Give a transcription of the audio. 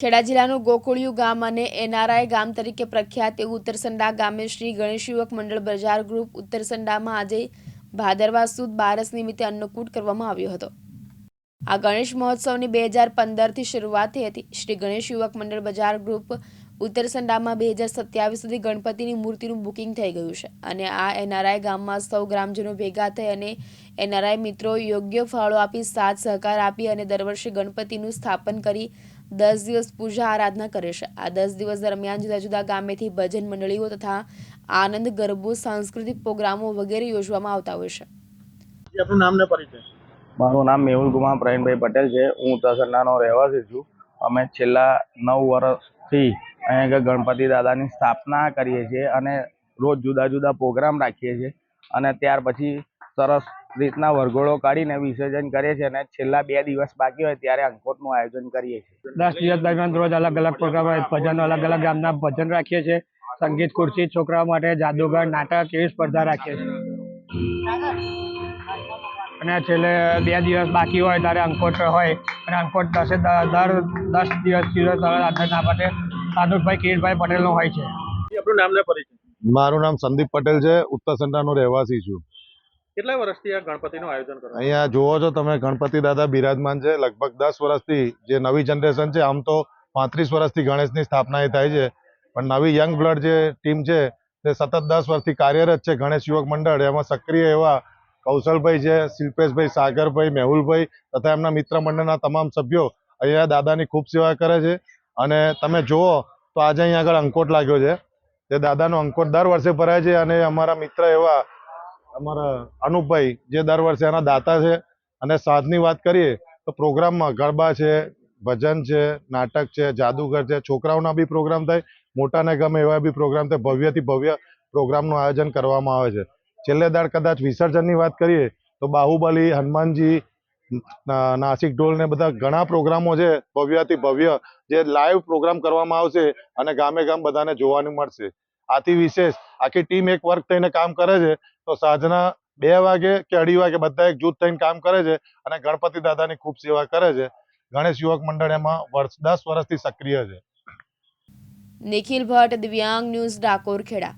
ખેડા જિલ્લાનું ગોકુળિયું ગામ અને એનઆરઆઈ ગામ તરીકે પ્રખ્યાત ઉત્તરસંડા ગામે શ્રી ગણેશ યુવક મંડળ બજાર ગ્રુપ ઉત્તરસંડામાં આજે ભાદરવા સુદ બારસ નિમિત્તે અન્નકૂટ કરવામાં આવ્યો હતો. આ ગણેશ મહોત્સવની બે હજાર પંદરથી શરૂઆત થઈ હતી. શ્રી ગણેશ યુવક મંડળ બજાર ગ્રુપ ઉત્તરસંડામાં બે હજાર સત્યાવીસ સુધી ગણપતિની મૂર્તિનું બુકિંગ થઈ ગયું છે અને આ એનઆરઆઈ ગામમાં સૌ ગ્રામજનો ભેગા થઈ અને એનઆરઆઈ મિત્રો યોગ્ય ફાળો આપી સાથ સહકાર આપી અને દર વર્ષે ગણપતિનું સ્થાપન કરી દસ દિવસ પૂજા આરાધના કરે છે. આ દસ દિવસ દરમિયાન જુદા જુદા ગામેથી ભજન મંડળીઓ તથા આનંદ ગરબો સાંસ્કૃતિક પ્રોગ્રામો વગેરે યોજવામાં આવતા હોય છે. આપનું નામ ને પરિચય? મારું નામ મેહુલ કુમાર પ્રવીણભાઈ પટેલ છે. હું ઉત્તરસંડાનો રહેવાસી છું. અમે છેલ્લા નવ વર્ષથી અહીંયા આગળ ગણપતિ દાદાની સ્થાપના કરીએ છીએ અને રોજ જુદા જુદા પ્રોગ્રામ રાખીએ છીએ. અને ત્યાર પછી સરસ રીતના વરઘોડો કાઢીને વિસર્જન કરીએ છીએ અને છેલ્લા બે દિવસ બાકી હોય ત્યારે અંકોટનું આયોજન કરીએ છીએ. દસ દિવસ દરમિયાન રોજ અલગ અલગ પ્રોગ્રામ ભજન, અલગ અલગ ગામના ભજન રાખીએ છીએ. સંગીત ખુરશી છોકરાઓ માટે જાદુગર, નાટક એવી સ્પર્ધા રાખીએ છીએ. અને છેલ્લે બે દિવસ બાકી હોય ત્યારે અંકોટ હોય, અને અંકોટ દસે દર દસ દિવસ દિવસ ના માટે સાધુભાઈ કિરીટભાઈ પટેલનો હોય છે. જી, નામ ને પરિચય. મારું નામ સંદીપ પટેલ છે ઉત્તરસંડાનો રહેવાસી છું. કેટલા વર્ષથી આ ગણપતિનું આયોજન કરો અહીંયા જુઓ છો તમે ગણપતિ દાદા બિરાજમાન છે. લગભગ દસ વર્ષથી જે નવી જનરેશન છે આમ તો પાંત્રીસ વર્ષથી ગણેશની સ્થાપના એ થાય છે. પણ નવી યંગ બ્લડ જે ટીમ છે તે સતત દસ વર્ષથી કાર્યરત છે ગણેશ યુવક મંડળ. એમાં સક્રિય એવા કૌશલભાઈ છે શિલ્પેશભાઈ સાગરભાઈ મેહુલભાઈ તથા એમના મિત્ર મંડળના તમામ સભ્યો અહીંયા દાદાની ખૂબ સેવા કરે છે. અને તમે જુઓ તો આજે અહીંયા આગળ અંકોટ લાગ્યો છે. તે દાદાનો અંકોટ દર વર્ષે ભરાય છે અને અમારા મિત્ર એવા અમારા અનુપભાઈ જે દર વર્ષે એના દાતા છે. અને સાંજની વાત કરીએ તો પ્રોગ્રામમાં ગરબા છે, ભજન છે, નાટક છે, જાદુગર છે, છોકરાઓના બી પ્રોગ્રામ થાય, મોટાને ગમે એવા બી પ્રોગ્રામ થાય, ભવ્યથી ભવ્ય પ્રોગ્રામનું આયોજન કરવામાં આવે છે. છેલ્લે દાડ કદાચ વિસર્જનની વાત કરીએ તો બાહુબલી, હનુમાનજી નાસિક ઢોલ ને બધા ઘણા પ્રોગ્રામો છે ભવ્યથી ભવ્ય, જે લાઈવ પ્રોગ્રામ કરવામાં આવશે અને ગામે ગામ બધાને જોવાનું મળશે. આથી વિશેષ, આખી ટીમ એક વર્ક થઈને કામ કરે છે, તો સાંજના બે વાગે કે અઢી વાગે બધા એક જૂથ થઈને કામ કરે છે અને ગણપતિ દાદાની ખૂબ સેવા કરે છે. ગણેશ યુવક મંડળ એમાં વર્ષ, દસ વર્ષથી સક્રિય છે. નિખિલ ભટ્ટ, દિવ્યાંગ ન્યૂઝ, ડાકોર ખેડા.